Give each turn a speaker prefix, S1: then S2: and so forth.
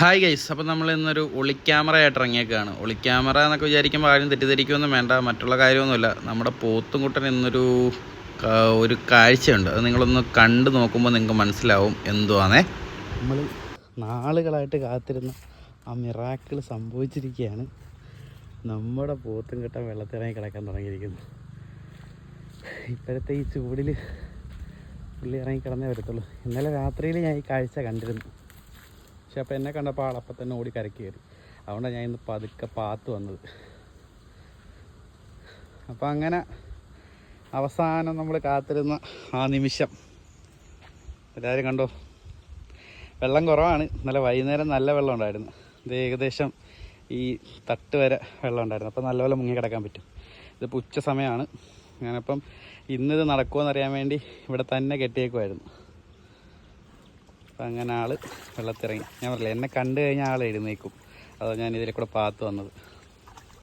S1: Hi guys അപ്പോൾ നമ്മൾ ഇന്നൊരു ഒളിക്യാമറ ആയിട്ട് ഇറങ്ങിയേക്കാണ്. ഒളിക്യാമറ എന്നൊക്കെ വിചാരിക്കുമ്പോൾ ആരും തെറ്റിദ്ധരിക്കുമൊന്നും വേണ്ട മറ്റുള്ള കാര്യമൊന്നുമില്ല. നമ്മുടെ പോത്തും കുട്ടൻ ഇന്നൊരു ഒരു കാഴ്ചയുണ്ട്. അത് നിങ്ങളൊന്ന് കണ്ടു നോക്കുമ്പോൾ നിങ്ങൾക്ക് മനസ്സിലാവും എന്തുവാണേ
S2: നമ്മൾ നാളുകളായിട്ട് കാത്തിരുന്ന ആ മിറാക്കിൾ സംഭവിച്ചിരിക്കുകയാണ് നമ്മുടെ പോത്തും കുട്ടൻ വെള്ളത്തിറങ്ങി കിടക്കാൻ തുടങ്ങിയിരിക്കുന്നു. ഇപ്പോഴത്തെ ഈ ചൂടിൽ പുള്ളി ഇറങ്ങി കിടന്നേ വരത്തുള്ളൂ. ഇന്നലെ രാത്രിയിൽ ഞാൻ ഈ കാഴ്ച കണ്ടിരുന്നു. പക്ഷെ അപ്പോൾ എന്നെ കണ്ടപ്പോൾ ആളപ്പം തന്നെ ഓടി കരക്ക് കയറി അതുകൊണ്ടാണ് ഞാൻ ഇന്ന് പതുക്കെ പാത്ത് വന്നത്. അപ്പോൾ അങ്ങനെ അവസാനം നമ്മൾ കാത്തിരുന്ന ആ നിമിഷം. എല്ലാവരും കണ്ടോ? വെള്ളം കുറവാണ്. ഇന്നലെ വൈകുന്നേരം നല്ല വെള്ളം ഉണ്ടായിരുന്നു. ഇത് ഏകദേശം ഈ തട്ട് വരെ വെള്ളം ഉണ്ടായിരുന്നു. അപ്പോൾ നല്ലപോലെ മുങ്ങി കിടക്കാൻ പറ്റും. ഇതിപ്പോൾ ഉച്ച സമയമാണ്. ഞാനപ്പം ഇന്നിത് നടക്കുമോ അറിയാൻ വേണ്ടി ഇവിടെ തന്നെ കെട്ടിയേക്കുമായിരുന്നു അപ്പം അങ്ങനെ ആൾ വെള്ളത്തിറങ്ങി. ഞാൻ പറഞ്ഞില്ല എന്നെ കണ്ടു കഴിഞ്ഞാൽ ആൾ എഴുന്നേക്കും. അതോ ഞാൻ ഇതിലെ കൂടെ പാത്ത് വന്നത്.